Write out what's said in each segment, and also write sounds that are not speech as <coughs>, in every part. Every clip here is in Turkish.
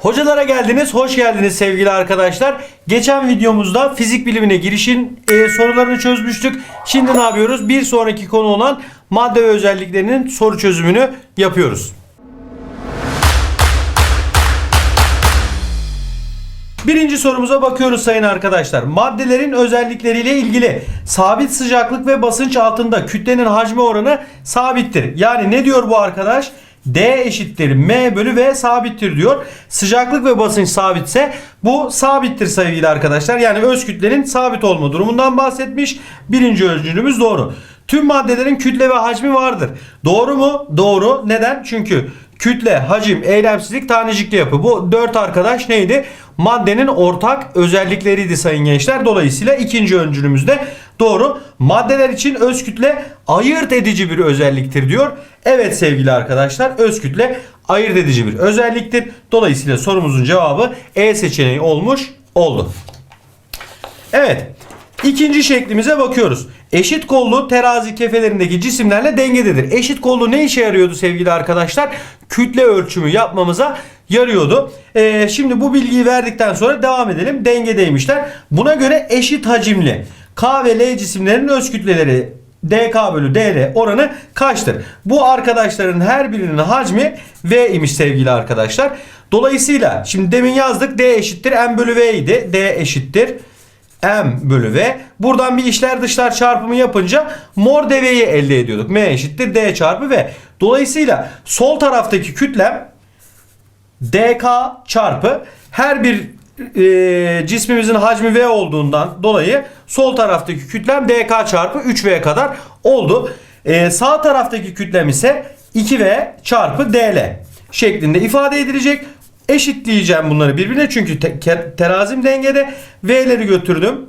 Hocalara geldiniz, hoş geldiniz sevgili arkadaşlar. Geçen videomuzda fizik bilimine girişin e, sorularını çözmüştük. Şimdi ne yapıyoruz? Bir sonraki konu olan madde ve özelliklerinin soru çözümünü yapıyoruz. Birinci sorumuza bakıyoruz sayın arkadaşlar. Maddelerin özellikleriyle ilgili sabit sıcaklık ve basınç altında kütlenin hacmi oranı sabittir. Yani ne diyor bu arkadaş? D eşittir M bölü V sabittir diyor. Sıcaklık ve basınç sabitse bu sabittir sevgili arkadaşlar. Yani öz kütlenin sabit olma durumundan bahsetmiş. Birinci ölçümümüz doğru. Tüm maddelerin kütle ve hacmi vardır. Doğru mu? Doğru. Neden? Çünkü kütle, hacim, eylemsizlik, tanecikli yapı. Bu dört arkadaş neydi? Maddenin ortak özellikleriydi sayın gençler. Dolayısıyla ikinci öncülümüz de doğru. Maddeler için öz kütle ayırt edici bir özelliktir diyor. Evet sevgili arkadaşlar öz kütle ayırt edici bir özelliktir. Dolayısıyla sorumuzun cevabı E seçeneği olmuş oldu. Evet. İkinci şeklimize bakıyoruz. Eşit kollu terazi kefelerindeki cisimlerle dengededir. Eşit kollu ne işe yarıyordu sevgili arkadaşlar? Kütle ölçümü yapmamıza yarıyordu. Ee, şimdi bu bilgiyi verdikten sonra devam edelim. Dengedeymişler. Buna göre eşit hacimli K ve L cisimlerinin öz kütleleri dk bölü dr oranı kaçtır? Bu arkadaşların her birinin hacmi v imiş sevgili arkadaşlar. Dolayısıyla şimdi demin yazdık d eşittir m bölü v idi. d eşittir m bölü v. Buradan bir işler dışlar çarpımı yapınca mor dv'yi elde ediyorduk. m eşittir d çarpı v. Dolayısıyla sol taraftaki kütlem dk çarpı her bir e, cismimizin hacmi v olduğundan dolayı sol taraftaki kütlem dk çarpı 3v kadar oldu. E, sağ taraftaki kütlem ise 2v çarpı dl şeklinde ifade edilecek. Eşitleyeceğim bunları birbirine çünkü te- terazim dengede. V'leri götürdüm.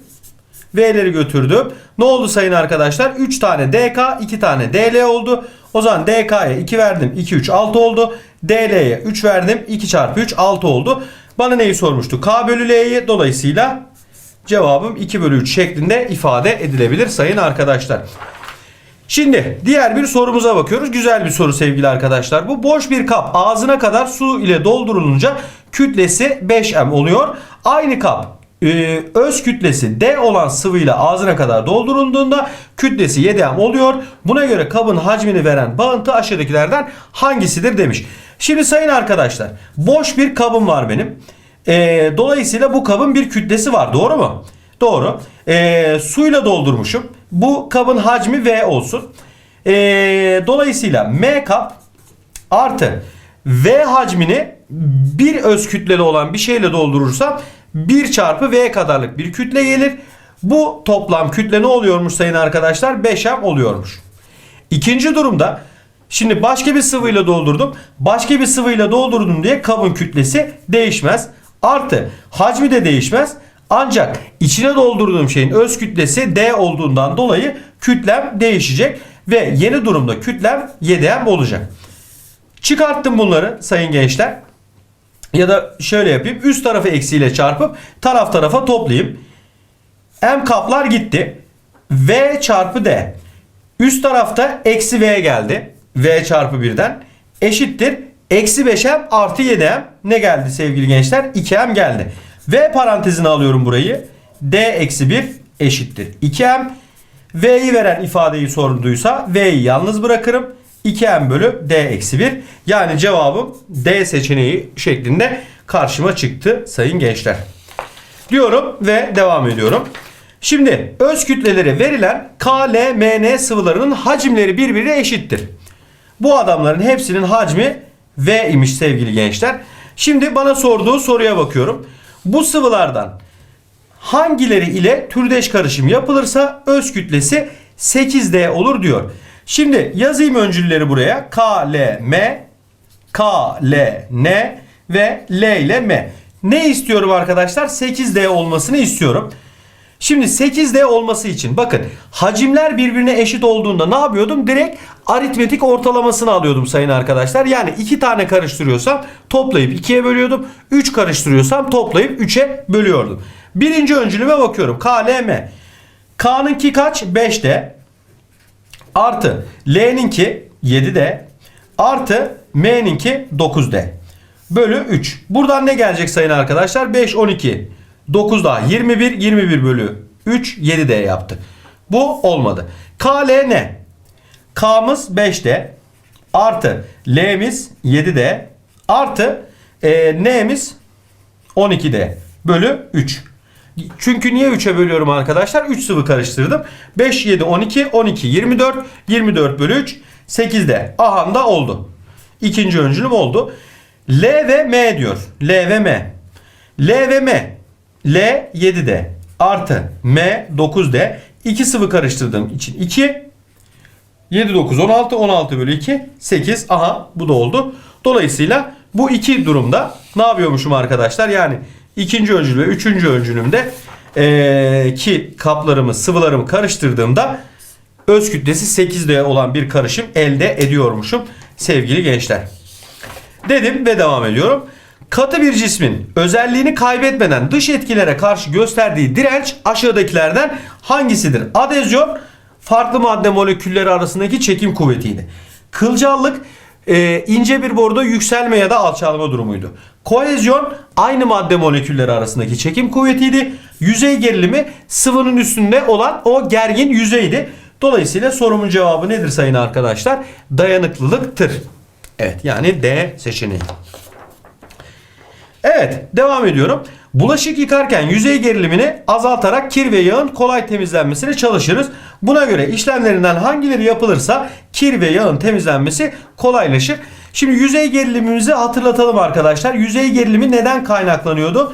V'leri götürdüm. Ne oldu sayın arkadaşlar? 3 tane DK, 2 tane DL oldu. O zaman DK'ya 2 verdim. 2, 3, 6 oldu. DL'ye 3 verdim. 2 çarpı 3, 6 oldu. Bana neyi sormuştu? K bölü L'yi dolayısıyla cevabım 2 bölü 3 şeklinde ifade edilebilir sayın arkadaşlar. Şimdi diğer bir sorumuza bakıyoruz. Güzel bir soru sevgili arkadaşlar. Bu boş bir kap ağzına kadar su ile doldurulunca kütlesi 5M oluyor. Aynı kap e, öz kütlesi D olan sıvıyla ağzına kadar doldurulduğunda kütlesi 7M oluyor. Buna göre kabın hacmini veren bağıntı aşağıdakilerden hangisidir demiş. Şimdi sayın arkadaşlar boş bir kabım var benim. E, dolayısıyla bu kabın bir kütlesi var doğru mu? Doğru. E, suyla doldurmuşum. Bu kabın hacmi V olsun. E, dolayısıyla M kap artı V hacmini bir öz kütleli olan bir şeyle doldurursam 1 çarpı V kadarlık bir kütle gelir. Bu toplam kütle ne oluyormuş sayın arkadaşlar? 5M oluyormuş. İkinci durumda şimdi başka bir sıvıyla doldurdum. Başka bir sıvıyla doldurdum diye kabın kütlesi değişmez. Artı hacmi de değişmez. Ancak içine doldurduğum şeyin öz kütlesi D olduğundan dolayı kütlem değişecek ve yeni durumda kütlem 7M olacak. Çıkarttım bunları sayın gençler. Ya da şöyle yapayım. Üst tarafı eksiyle çarpıp taraf tarafa toplayayım. M kaplar gitti. V çarpı D. Üst tarafta eksi V geldi. V çarpı 1'den. Eşittir. Eksi 5M artı 7M. Ne geldi sevgili gençler? 2M geldi. V parantezine alıyorum burayı. D eksi 1 eşittir. 2M. V'yi veren ifadeyi sorunduysa V'yi yalnız bırakırım. 2M bölü D eksi 1. Yani cevabım D seçeneği şeklinde karşıma çıktı sayın gençler. Diyorum ve devam ediyorum. Şimdi öz kütleleri verilen K, L, M, N sıvılarının hacimleri birbirine eşittir. Bu adamların hepsinin hacmi V imiş sevgili gençler. Şimdi bana sorduğu soruya bakıyorum. Bu sıvılardan hangileri ile türdeş karışım yapılırsa öz kütlesi 8D olur diyor. Şimdi yazayım öncülleri buraya. K, L, M, K, L, N ve L ile M. Ne istiyorum arkadaşlar? 8D olmasını istiyorum. Şimdi 8D olması için bakın hacimler birbirine eşit olduğunda ne yapıyordum? Direkt aritmetik ortalamasını alıyordum sayın arkadaşlar. Yani 2 tane karıştırıyorsam toplayıp 2'ye bölüyordum. 3 karıştırıyorsam toplayıp 3'e bölüyordum. Birinci öncülüme bakıyorum. K, L, M. K'nınki kaç? 5D. Artı L'ninki 7D. Artı M'ninki 9D. bölü 3. Buradan ne gelecek sayın arkadaşlar? 5, 12, 9 daha 21, 21 bölü 3, 7D yaptı. Bu olmadı. KL ne? K'mız 5D artı L'miz 7D artı e, N'miz 12D bölü 3. Çünkü niye 3'e bölüyorum arkadaşlar? 3 sıvı karıştırdım. 5, 7, 12, 12, 24, 24 bölü 3, 8'de. Ahanda oldu. İkinci öncülüm oldu. L ve M diyor. L ve M. L ve M. L 7'de artı M 9'de. 2 sıvı karıştırdığım için 2. 7, 9, 16, 16 bölü 2, 8. Aha bu da oldu. Dolayısıyla bu iki durumda ne yapıyormuşum arkadaşlar? Yani ikinci öncül ve üçüncü öncülümde eee, ki kaplarımı, sıvılarımı karıştırdığımda öz kütlesi 8'de olan bir karışım elde ediyormuşum sevgili gençler. Dedim ve devam ediyorum. Katı bir cismin özelliğini kaybetmeden dış etkilere karşı gösterdiği direnç aşağıdakilerden hangisidir? Adezyon farklı madde molekülleri arasındaki çekim kuvvetiydi. Kılcallık e, ince bir boruda yükselme ya da alçalma durumuydu. Kohezyon aynı madde molekülleri arasındaki çekim kuvvetiydi. Yüzey gerilimi sıvının üstünde olan o gergin yüzeydi. Dolayısıyla sorumun cevabı nedir sayın arkadaşlar? Dayanıklılıktır. Evet yani D seçeneği. Evet devam ediyorum. Bulaşık yıkarken yüzey gerilimini azaltarak kir ve yağın kolay temizlenmesine çalışırız. Buna göre işlemlerinden hangileri yapılırsa kir ve yağın temizlenmesi kolaylaşır. Şimdi yüzey gerilimimizi hatırlatalım arkadaşlar. Yüzey gerilimi neden kaynaklanıyordu?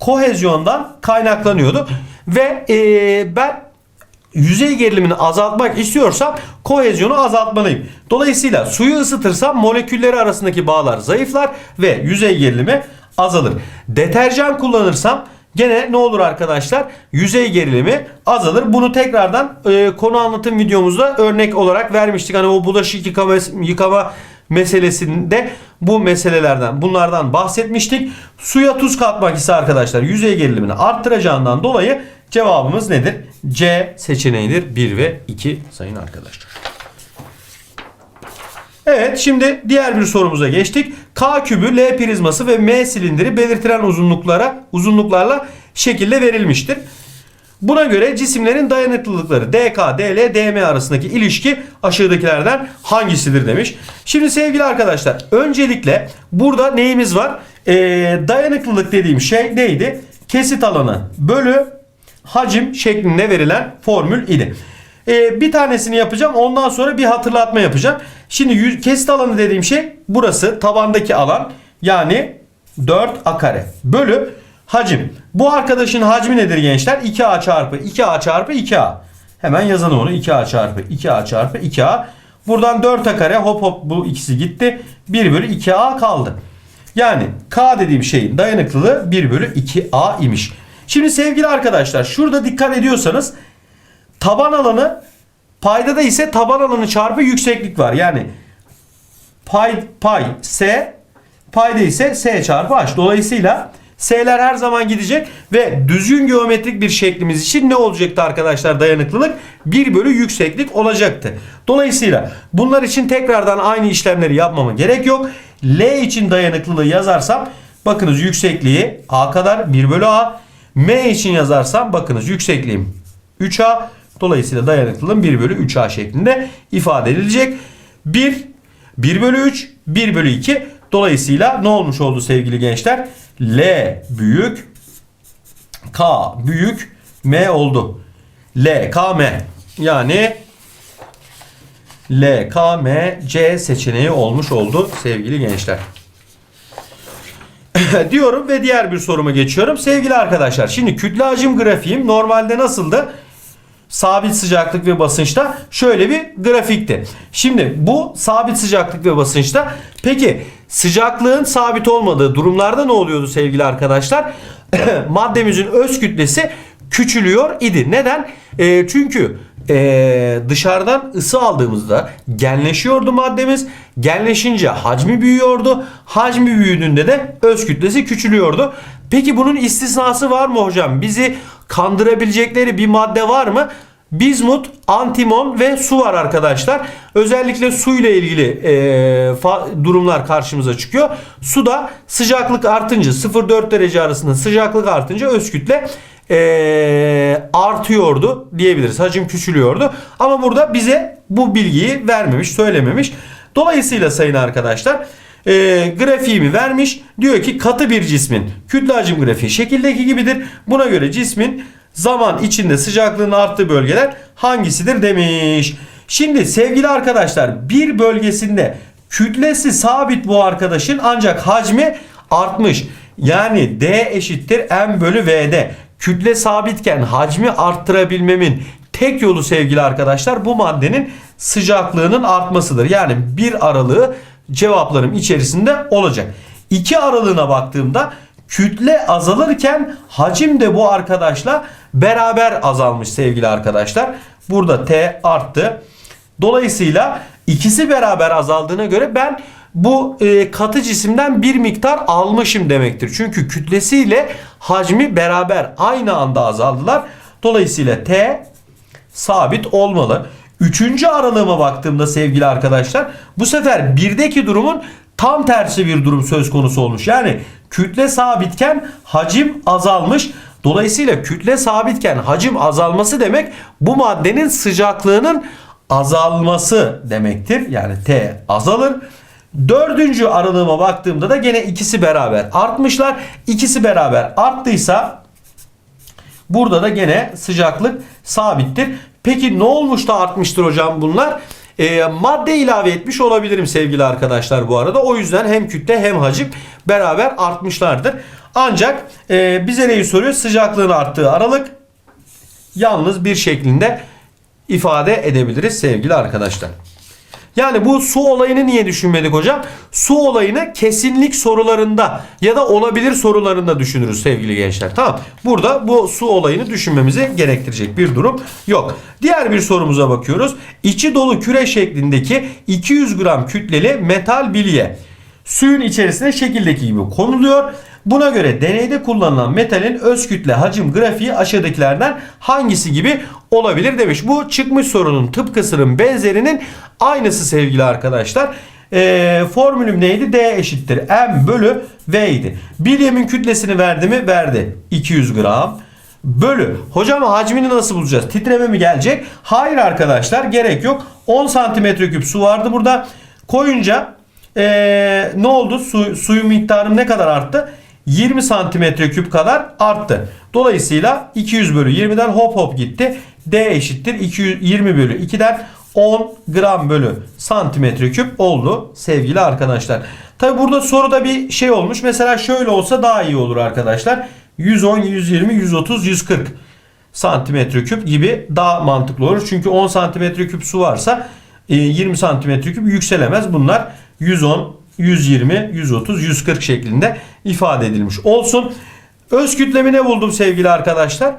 Kohezyondan kaynaklanıyordu. Ve eee, ben yüzey gerilimini azaltmak istiyorsam kohezyonu azaltmalıyım. Dolayısıyla suyu ısıtırsam molekülleri arasındaki bağlar zayıflar ve yüzey gerilimi azalır. Deterjan kullanırsam gene ne olur arkadaşlar? Yüzey gerilimi azalır. Bunu tekrardan e, konu anlatım videomuzda örnek olarak vermiştik. Hani o bulaşık yıkama, yıkama meselesinde bu meselelerden bunlardan bahsetmiştik. Suya tuz katmak ise arkadaşlar yüzey gerilimini arttıracağından dolayı cevabımız nedir? C seçeneğidir 1 ve 2 sayın arkadaşlar. Evet şimdi diğer bir sorumuza geçtik. K kübü, L prizması ve M silindiri belirtilen uzunluklara uzunluklarla şekilde verilmiştir. Buna göre cisimlerin dayanıklılıkları DK, DL, DM arasındaki ilişki aşağıdakilerden hangisidir demiş. Şimdi sevgili arkadaşlar öncelikle burada neyimiz var? Ee, dayanıklılık dediğim şey neydi? Kesit alanı bölü hacim şeklinde verilen formül idi. Ee, bir tanesini yapacağım ondan sonra bir hatırlatma yapacağım. Şimdi yüz, kesit alanı dediğim şey burası tabandaki alan yani 4 a kare bölü hacim. Bu arkadaşın hacmi nedir gençler? 2a çarpı 2a çarpı 2a. Hemen yazalım onu 2a çarpı 2a çarpı 2a. Buradan 4a kare hop hop bu ikisi gitti. 1 bölü 2a kaldı. Yani K dediğim şeyin dayanıklılığı 1 bölü 2A imiş. Şimdi sevgili arkadaşlar şurada dikkat ediyorsanız taban alanı paydada ise taban alanı çarpı yükseklik var. Yani pay, pay S payda ise S çarpı H. Dolayısıyla S'ler her zaman gidecek ve düzgün geometrik bir şeklimiz için ne olacaktı arkadaşlar dayanıklılık? 1 bölü yükseklik olacaktı. Dolayısıyla bunlar için tekrardan aynı işlemleri yapmama gerek yok. L için dayanıklılığı yazarsam bakınız yüksekliği A kadar 1 bölü A. M için yazarsam bakınız yüksekliğim 3A. Dolayısıyla dayanıklılığım 1 bölü 3A şeklinde ifade edilecek. 1, 1 bölü 3, 1 bölü 2. Dolayısıyla ne olmuş oldu sevgili gençler? L büyük, K büyük, M oldu. L, K, M. Yani L, K, M, C seçeneği olmuş oldu sevgili gençler. <laughs> diyorum ve diğer bir soruma geçiyorum. Sevgili arkadaşlar şimdi kütle hacim grafiğim normalde nasıldı? Sabit sıcaklık ve basınçta şöyle bir grafikti. Şimdi bu sabit sıcaklık ve basınçta peki sıcaklığın sabit olmadığı durumlarda ne oluyordu sevgili arkadaşlar? <coughs> Maddemizin öz kütlesi küçülüyor idi. Neden? E, çünkü e, dışarıdan ısı aldığımızda genleşiyordu maddemiz. Genleşince hacmi büyüyordu. Hacmi büyüdüğünde de öz kütlesi küçülüyordu. Peki bunun istisnası var mı hocam? Bizi kandırabilecekleri bir madde var mı? Bizmut, antimon ve su var arkadaşlar. Özellikle su ile ilgili e, durumlar karşımıza çıkıyor. Suda sıcaklık artınca 0-4 derece arasında sıcaklık artınca öz kütle e, artıyordu diyebiliriz. Hacim küçülüyordu. Ama burada bize bu bilgiyi vermemiş, söylememiş. Dolayısıyla sayın arkadaşlar e, grafiğimi vermiş. Diyor ki katı bir cismin kütle hacim grafiği şekildeki gibidir. Buna göre cismin zaman içinde sıcaklığın arttığı bölgeler hangisidir demiş. Şimdi sevgili arkadaşlar bir bölgesinde kütlesi sabit bu arkadaşın ancak hacmi artmış. Yani D eşittir M bölü V'de. Kütle sabitken hacmi arttırabilmemin tek yolu sevgili arkadaşlar bu maddenin sıcaklığının artmasıdır. Yani bir aralığı cevaplarım içerisinde olacak. İki aralığına baktığımda kütle azalırken hacim de bu arkadaşla beraber azalmış sevgili arkadaşlar. Burada T arttı. Dolayısıyla ikisi beraber azaldığına göre ben bu e, katı cisimden bir miktar almışım demektir. Çünkü kütlesiyle hacmi beraber aynı anda azaldılar. Dolayısıyla T sabit olmalı. Üçüncü aralığıma baktığımda sevgili arkadaşlar bu sefer birdeki durumun tam tersi bir durum söz konusu olmuş. Yani kütle sabitken hacim azalmış. Dolayısıyla kütle sabitken hacim azalması demek bu maddenin sıcaklığının azalması demektir. Yani T azalır. Dördüncü aralığıma baktığımda da gene ikisi beraber artmışlar. İkisi beraber arttıysa Burada da gene sıcaklık sabittir. Peki ne olmuş da artmıştır hocam bunlar? E, madde ilave etmiş olabilirim sevgili arkadaşlar bu arada. O yüzden hem kütle hem hacim beraber artmışlardır. Ancak e, bize neyi soruyor? Sıcaklığın arttığı aralık yalnız bir şeklinde ifade edebiliriz sevgili arkadaşlar. Yani bu su olayını niye düşünmedik hocam? Su olayını kesinlik sorularında ya da olabilir sorularında düşünürüz sevgili gençler. Tamam. Burada bu su olayını düşünmemizi gerektirecek bir durum yok. Diğer bir sorumuza bakıyoruz. İçi dolu küre şeklindeki 200 gram kütleli metal bilye suyun içerisine şekildeki gibi konuluyor. Buna göre deneyde kullanılan metalin öz kütle hacim grafiği aşağıdakilerden hangisi gibi olabilir demiş. Bu çıkmış sorunun tıpkısının benzerinin aynısı sevgili arkadaşlar. Ee, formülüm neydi? D eşittir M bölü V idi. Bilyemin kütlesini verdi mi? Verdi. 200 gram bölü. Hocam hacmini nasıl bulacağız? Titreme mi gelecek? Hayır arkadaşlar gerek yok. 10 santimetre küp su vardı burada. Koyunca ee, ne oldu? Su, suyun miktarım ne kadar arttı? 20 santimetre küp kadar arttı. Dolayısıyla 200 bölü 20'den hop hop gitti. D eşittir 220 bölü 2'den 10 gram bölü santimetre küp oldu sevgili arkadaşlar. Tabi burada soruda bir şey olmuş. Mesela şöyle olsa daha iyi olur arkadaşlar. 110, 120, 130, 140 santimetre küp gibi daha mantıklı olur. Çünkü 10 santimetre küp su varsa 20 e, santimetre küp yükselemez. Bunlar 110, 120, 130, 140 şeklinde ifade edilmiş olsun. Öz kütlemi ne buldum sevgili arkadaşlar?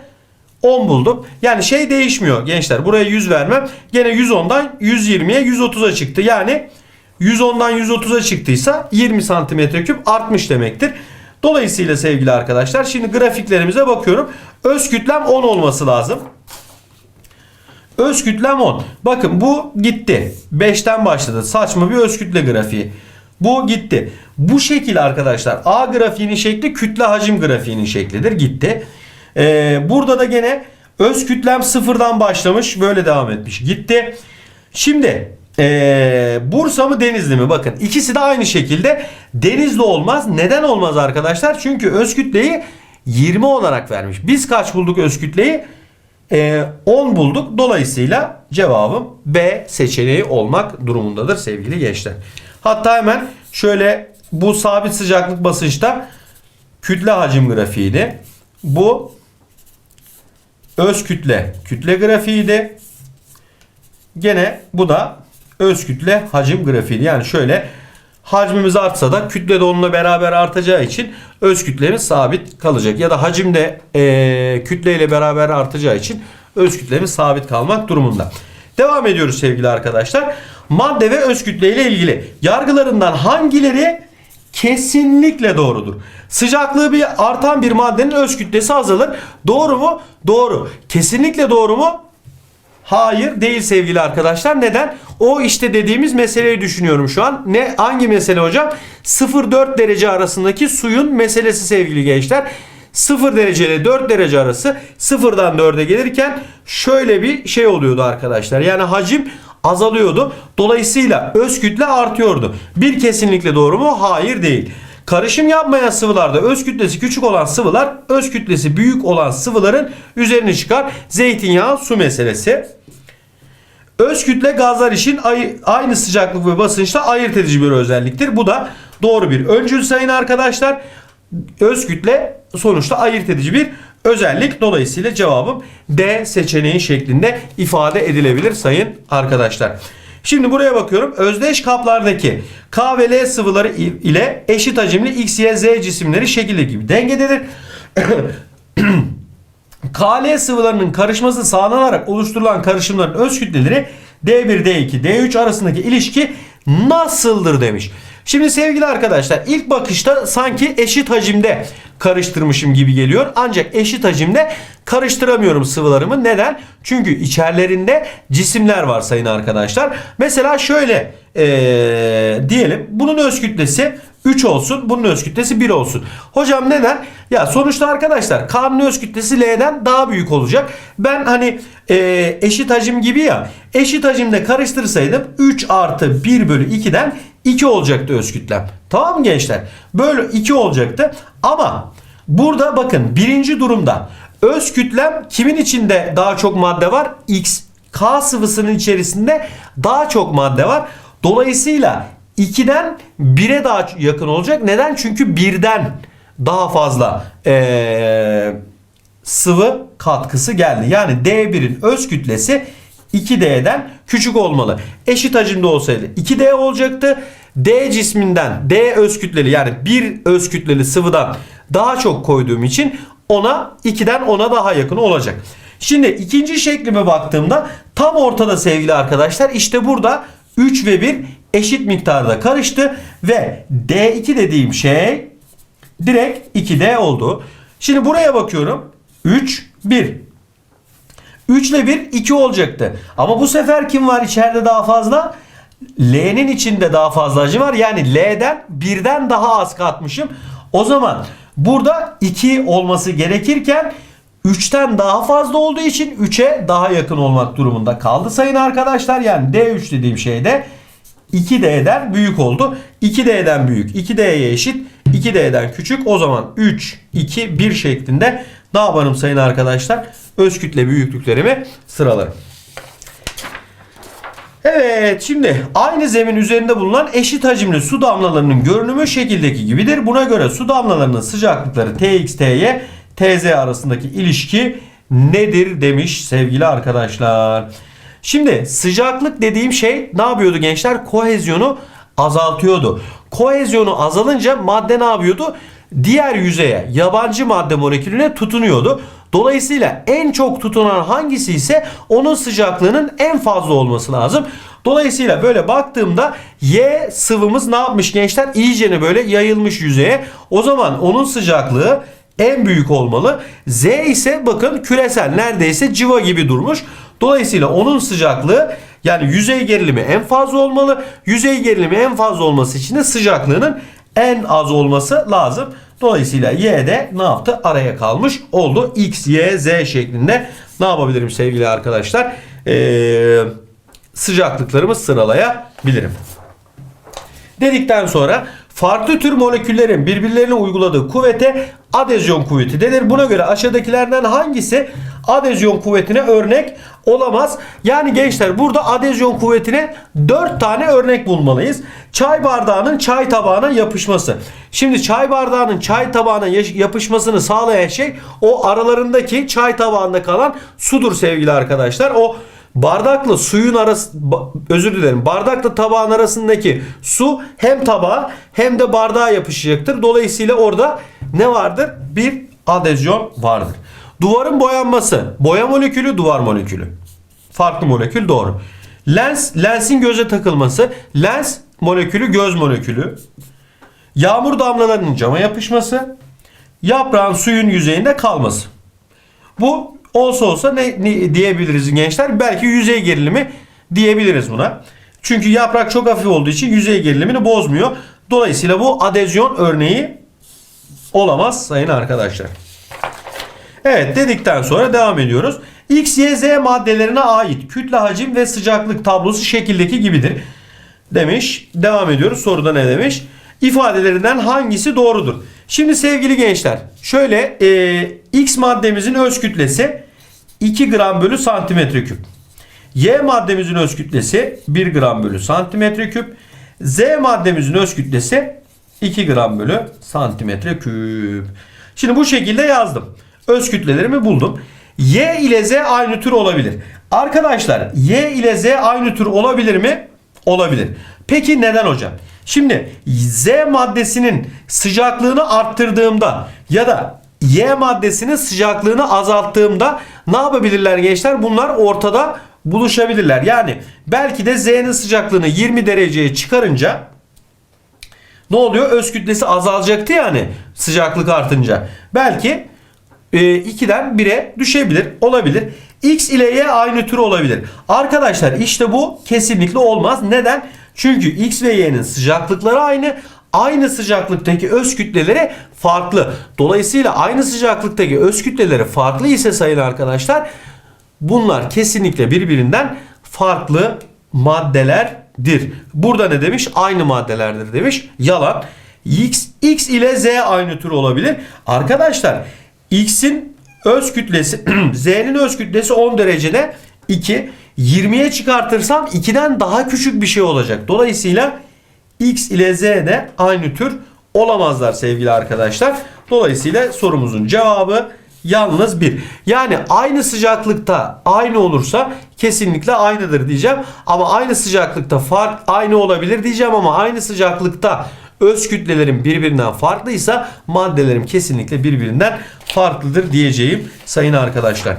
10 buldum. Yani şey değişmiyor gençler. Buraya 100 vermem. Gene 110'dan 120'ye 130'a çıktı. Yani 110'dan 130'a çıktıysa 20 santimetre küp artmış demektir. Dolayısıyla sevgili arkadaşlar şimdi grafiklerimize bakıyorum. Öz kütlem 10 olması lazım. Öz kütlem 10. Bakın bu gitti. 5'ten başladı. Saçma bir öz kütle grafiği. Bu gitti. Bu şekil arkadaşlar A grafiğinin şekli kütle hacim grafiğinin şeklidir. Gitti. Ee, burada da gene öz kütlem sıfırdan başlamış. Böyle devam etmiş. Gitti. Şimdi ee, Bursa mı Denizli mi? Bakın ikisi de aynı şekilde Denizli olmaz. Neden olmaz arkadaşlar? Çünkü öz kütleyi 20 olarak vermiş. Biz kaç bulduk öz kütleyi? Ee, 10 bulduk. Dolayısıyla cevabım B seçeneği olmak durumundadır sevgili gençler. Hatta hemen şöyle bu sabit sıcaklık basınçta kütle hacim grafiğiydi. Bu öz kütle kütle grafiğiydi. Gene bu da öz kütle hacim grafiğiydi. Yani şöyle hacmimiz artsa da kütle de onunla beraber artacağı için öz kütlemiz sabit kalacak. Ya da hacim de e, kütle ile beraber artacağı için öz kütlemiz sabit kalmak durumunda. Devam ediyoruz sevgili arkadaşlar. Madde ve öz kütle ile ilgili yargılarından hangileri kesinlikle doğrudur? Sıcaklığı bir artan bir maddenin öz kütlesi azalır. Doğru mu? Doğru. Kesinlikle doğru mu? Hayır değil sevgili arkadaşlar. Neden? O işte dediğimiz meseleyi düşünüyorum şu an. Ne hangi mesele hocam? 0-4 derece arasındaki suyun meselesi sevgili gençler. 0 derece ile 4 derece arası 0'dan 4'e gelirken şöyle bir şey oluyordu arkadaşlar. Yani hacim azalıyordu. Dolayısıyla öz kütle artıyordu. Bir kesinlikle doğru mu? Hayır değil. Karışım yapmayan sıvılarda öz kütlesi küçük olan sıvılar öz kütlesi büyük olan sıvıların üzerine çıkar. Zeytinyağı su meselesi. Öz kütle gazlar için ay- aynı sıcaklık ve basınçta ayırt edici bir özelliktir. Bu da doğru bir öncül sayın arkadaşlar. Öz kütle sonuçta ayırt edici bir özellik. Dolayısıyla cevabım D seçeneği şeklinde ifade edilebilir sayın arkadaşlar. Şimdi buraya bakıyorum. Özdeş kaplardaki K ve L sıvıları ile eşit hacimli X, Y, Z cisimleri şekildeki gibi dengededir. <coughs> KL sıvılarının karışması sağlanarak oluşturulan karışımların öz kütleleri D1, D2, D3 arasındaki ilişki nasıldır demiş. Şimdi sevgili arkadaşlar ilk bakışta sanki eşit hacimde karıştırmışım gibi geliyor. Ancak eşit hacimde karıştıramıyorum sıvılarımı. Neden? Çünkü içerilerinde cisimler var sayın arkadaşlar. Mesela şöyle ee, diyelim bunun öz kütlesi 3 olsun. Bunun öz kütlesi 1 olsun. Hocam neden? Ya sonuçta arkadaşlar K'nın öz kütlesi L'den daha büyük olacak. Ben hani e, eşit hacim gibi ya eşit hacimde karıştırsaydım 3 artı 1 bölü 2'den 2 olacaktı öz kütlem. Tamam mı gençler? Böyle 2 olacaktı. Ama burada bakın birinci durumda öz kütlem kimin içinde daha çok madde var? X. K sıvısının içerisinde daha çok madde var. Dolayısıyla 2'den 1'e daha yakın olacak. Neden? Çünkü 1'den daha fazla ee, sıvı katkısı geldi. Yani D1'in öz kütlesi 2D'den küçük olmalı. Eşit hacimde olsaydı 2D olacaktı. D cisminden D öz kütleli yani bir öz kütleli sıvıdan daha çok koyduğum için ona 2'den 10'a daha yakın olacak. Şimdi ikinci şeklime baktığımda tam ortada sevgili arkadaşlar işte burada 3 ve 1 eşit miktarda karıştı ve D2 dediğim şey direkt 2D oldu. Şimdi buraya bakıyorum. 3, 1. 3 ile 1 2 olacaktı. Ama bu sefer kim var içeride daha fazla? L'nin içinde daha fazla hacim var. Yani L'den 1'den daha az katmışım. O zaman burada 2 olması gerekirken 3'ten daha fazla olduğu için 3'e daha yakın olmak durumunda kaldı sayın arkadaşlar. Yani D3 dediğim şey de 2D'den büyük oldu. 2D'den büyük 2D'ye eşit 2D'den küçük o zaman 3, 2, 1 şeklinde ne yaparım sayın arkadaşlar? Öz kütle büyüklüklerimi sıralarım. Evet şimdi aynı zemin üzerinde bulunan eşit hacimli su damlalarının görünümü şekildeki gibidir. Buna göre su damlalarının sıcaklıkları Tx, Ty, Tz arasındaki ilişki nedir demiş sevgili arkadaşlar. Şimdi sıcaklık dediğim şey ne yapıyordu gençler? Kohezyonu azaltıyordu. Kohezyonu azalınca madde ne yapıyordu? Diğer yüzeye yabancı madde molekülüne tutunuyordu. Dolayısıyla en çok tutunan hangisi ise onun sıcaklığının en fazla olması lazım. Dolayısıyla böyle baktığımda Y sıvımız ne yapmış gençler? İyicene böyle yayılmış yüzeye. O zaman onun sıcaklığı en büyük olmalı. Z ise bakın küresel neredeyse civa gibi durmuş. Dolayısıyla onun sıcaklığı yani yüzey gerilimi en fazla olmalı. Yüzey gerilimi en fazla olması için de sıcaklığının en az olması lazım. Dolayısıyla Y de ne yaptı? Araya kalmış oldu. X, Y, Z şeklinde ne yapabilirim sevgili arkadaşlar? Ee, sıcaklıklarımı sıralayabilirim. Dedikten sonra farklı tür moleküllerin birbirlerine uyguladığı kuvvete adezyon kuvveti denir. Buna göre aşağıdakilerden hangisi adezyon kuvvetine örnek olamaz? Yani gençler burada adezyon kuvvetine 4 tane örnek bulmalıyız. Çay bardağının çay tabağına yapışması. Şimdi çay bardağının çay tabağına yapışmasını sağlayan şey o aralarındaki çay tabağında kalan sudur sevgili arkadaşlar. O bardakla suyun arası özür dilerim bardakla tabağın arasındaki su hem tabağa hem de bardağa yapışacaktır. Dolayısıyla orada ne vardır? Bir adezyon vardır. Duvarın boyanması. Boya molekülü, duvar molekülü. Farklı molekül doğru. Lens, lensin göze takılması. Lens molekülü, göz molekülü. Yağmur damlalarının cama yapışması. Yaprağın suyun yüzeyinde kalması. Bu Olsa olsa ne, ne diyebiliriz gençler? Belki yüzey gerilimi diyebiliriz buna. Çünkü yaprak çok hafif olduğu için yüzey gerilimini bozmuyor. Dolayısıyla bu adezyon örneği olamaz sayın arkadaşlar. Evet dedikten sonra devam ediyoruz. X, Y, Z maddelerine ait kütle hacim ve sıcaklık tablosu şekildeki gibidir. Demiş. Devam ediyoruz. Soruda ne demiş? İfadelerinden hangisi doğrudur? Şimdi sevgili gençler şöyle e, X maddemizin öz kütlesi 2 gram bölü santimetre küp. Y maddemizin öz kütlesi 1 gram bölü santimetre küp. Z maddemizin öz kütlesi 2 gram bölü santimetre küp. Şimdi bu şekilde yazdım. Öz kütlelerimi buldum. Y ile Z aynı tür olabilir. Arkadaşlar Y ile Z aynı tür olabilir mi? Olabilir. Peki neden hocam? Şimdi Z maddesinin sıcaklığını arttırdığımda ya da Y maddesinin sıcaklığını azalttığımda ne yapabilirler gençler? Bunlar ortada buluşabilirler. Yani belki de Z'nin sıcaklığını 20 dereceye çıkarınca ne oluyor? Öz kütlesi azalacaktı yani sıcaklık artınca. Belki 2'den 1'e düşebilir. Olabilir. X ile Y aynı tür olabilir. Arkadaşlar işte bu kesinlikle olmaz. Neden? Çünkü X ve Y'nin sıcaklıkları aynı. Aynı sıcaklıktaki öz kütleleri farklı. Dolayısıyla aynı sıcaklıktaki öz kütleleri farklı ise sayın arkadaşlar bunlar kesinlikle birbirinden farklı maddelerdir. Burada ne demiş? Aynı maddelerdir demiş. Yalan. X, X ile Z aynı tür olabilir. Arkadaşlar X'in öz kütlesi <clears throat> Z'nin öz kütlesi 10 derecede 2. 20'ye çıkartırsam 2'den daha küçük bir şey olacak. Dolayısıyla X ile Z de aynı tür olamazlar sevgili arkadaşlar. Dolayısıyla sorumuzun cevabı yalnız bir. Yani aynı sıcaklıkta aynı olursa kesinlikle aynıdır diyeceğim. Ama aynı sıcaklıkta fark aynı olabilir diyeceğim ama aynı sıcaklıkta öz kütlelerin birbirinden farklıysa maddelerim kesinlikle birbirinden farklıdır diyeceğim sayın arkadaşlar.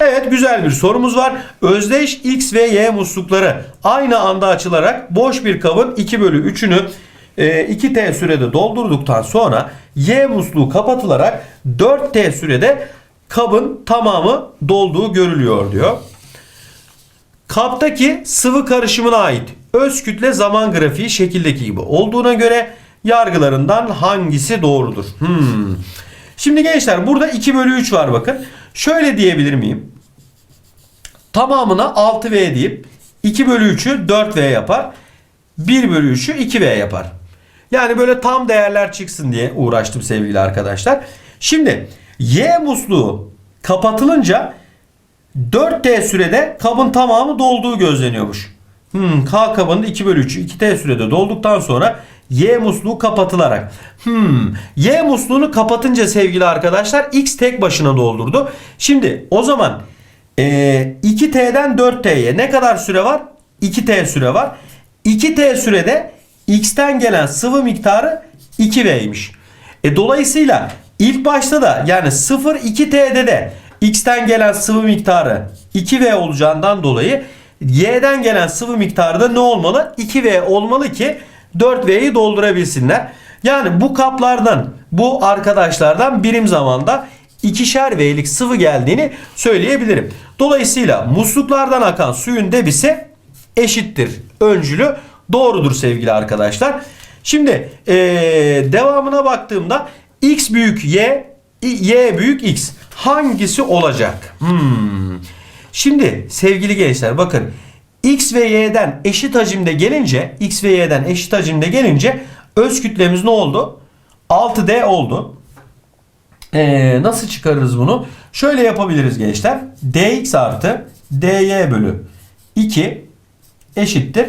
Evet güzel bir sorumuz var. Özdeş X ve Y muslukları aynı anda açılarak boş bir kabın 2 bölü 3'ünü 2T sürede doldurduktan sonra Y musluğu kapatılarak 4T sürede kabın tamamı dolduğu görülüyor diyor. Kaptaki sıvı karışımına ait öz kütle zaman grafiği şekildeki gibi olduğuna göre yargılarından hangisi doğrudur? Hmm. Şimdi gençler burada 2 bölü 3 var bakın. Şöyle diyebilir miyim? Tamamına 6V deyip 2 bölü 3'ü 4V yapar. 1 bölü 3'ü 2V yapar. Yani böyle tam değerler çıksın diye uğraştım sevgili arkadaşlar. Şimdi Y musluğu kapatılınca 4T sürede kabın tamamı dolduğu gözleniyormuş. Hmm, K kabının 2 bölü 3'ü 2T sürede dolduktan sonra Y musluğu kapatılarak. Hmm, Y musluğunu kapatınca sevgili arkadaşlar X tek başına doldurdu. Şimdi o zaman e, 2T'den 4T'ye ne kadar süre var? 2T süre var. 2T sürede X'ten gelen sıvı miktarı 2V'ymiş. E, dolayısıyla ilk başta da yani 0-2T'de de X'ten gelen sıvı miktarı 2V olacağından dolayı Y'den gelen sıvı miktarı da ne olmalı? 2V olmalı ki 4V'yi doldurabilsinler. Yani bu kaplardan bu arkadaşlardan birim zamanda ikişer V'lik sıvı geldiğini söyleyebilirim. Dolayısıyla musluklardan akan suyun debisi eşittir. Öncülü doğrudur sevgili arkadaşlar. Şimdi ee, devamına baktığımda x büyük y, y büyük x hangisi olacak? Hmm. Şimdi sevgili gençler bakın x ve y'den eşit hacimde gelince x ve y'den eşit hacimde gelince öz kütlemiz ne oldu? 6D oldu. Ee, nasıl çıkarırız bunu? Şöyle yapabiliriz gençler. dx artı dy bölü 2 eşittir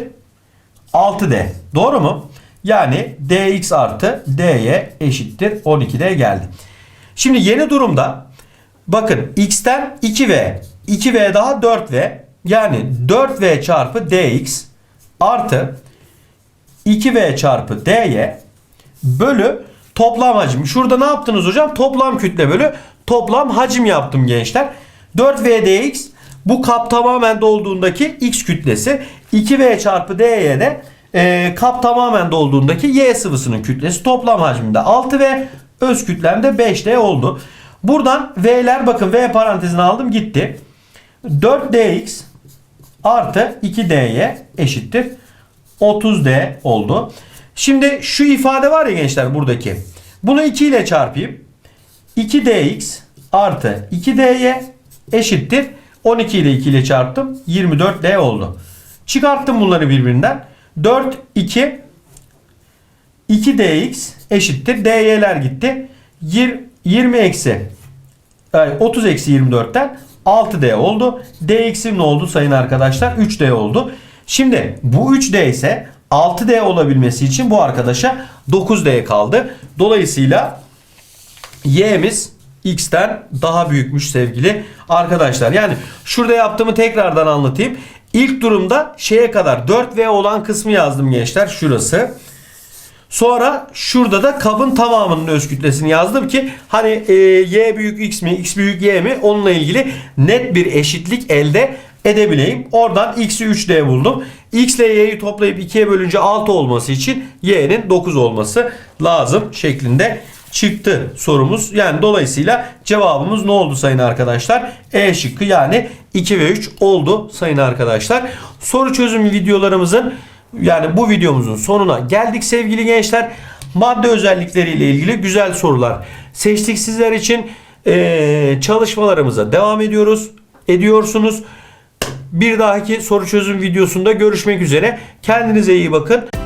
6D. Doğru mu? Yani dx artı dy eşittir 12D geldi. Şimdi yeni durumda bakın x'ten 2v 2v daha 4v yani 4v çarpı dx artı 2v çarpı dy bölü toplam hacim. Şurada ne yaptınız hocam? Toplam kütle bölü toplam hacim yaptım gençler. 4v dx bu kap tamamen dolduğundaki x kütlesi. 2v çarpı dy'ye de e, kap tamamen dolduğundaki y sıvısının kütlesi toplam hacminde 6v öz kütlemde 5d oldu. Buradan V'ler bakın V parantezine aldım gitti. 4dx artı 2dy eşittir 30d oldu. Şimdi şu ifade var ya gençler buradaki. Bunu 2 ile çarpayım. 2dx artı 2dy eşittir. 12 ile 2 ile çarptım. 24d oldu. Çıkarttım bunları birbirinden. 4, 2, 2dx eşittir. dy'ler gitti. Yir- 20 eksi yani 30 eksi 24'ten 6D oldu. DX'im ne oldu sayın arkadaşlar? 3D oldu. Şimdi bu 3D ise 6D olabilmesi için bu arkadaşa 9D kaldı. Dolayısıyla Y'miz X'ten daha büyükmüş sevgili arkadaşlar. Yani şurada yaptığımı tekrardan anlatayım. İlk durumda şeye kadar 4V olan kısmı yazdım gençler. Şurası. Sonra şurada da kabın tamamının öz kütlesini yazdım ki hani e, y büyük x mi x büyük y mi onunla ilgili net bir eşitlik elde edebileyim. Oradan x'i 3D buldum. x ile y'yi toplayıp 2'ye bölünce 6 olması için y'nin 9 olması lazım şeklinde çıktı sorumuz. Yani dolayısıyla cevabımız ne oldu sayın arkadaşlar? E şıkkı yani 2 ve 3 oldu sayın arkadaşlar. Soru çözüm videolarımızın yani bu videomuzun sonuna geldik sevgili gençler. Madde özellikleriyle ilgili güzel sorular seçtik sizler için. Ee, çalışmalarımıza devam ediyoruz. Ediyorsunuz. Bir dahaki soru çözüm videosunda görüşmek üzere. Kendinize iyi bakın.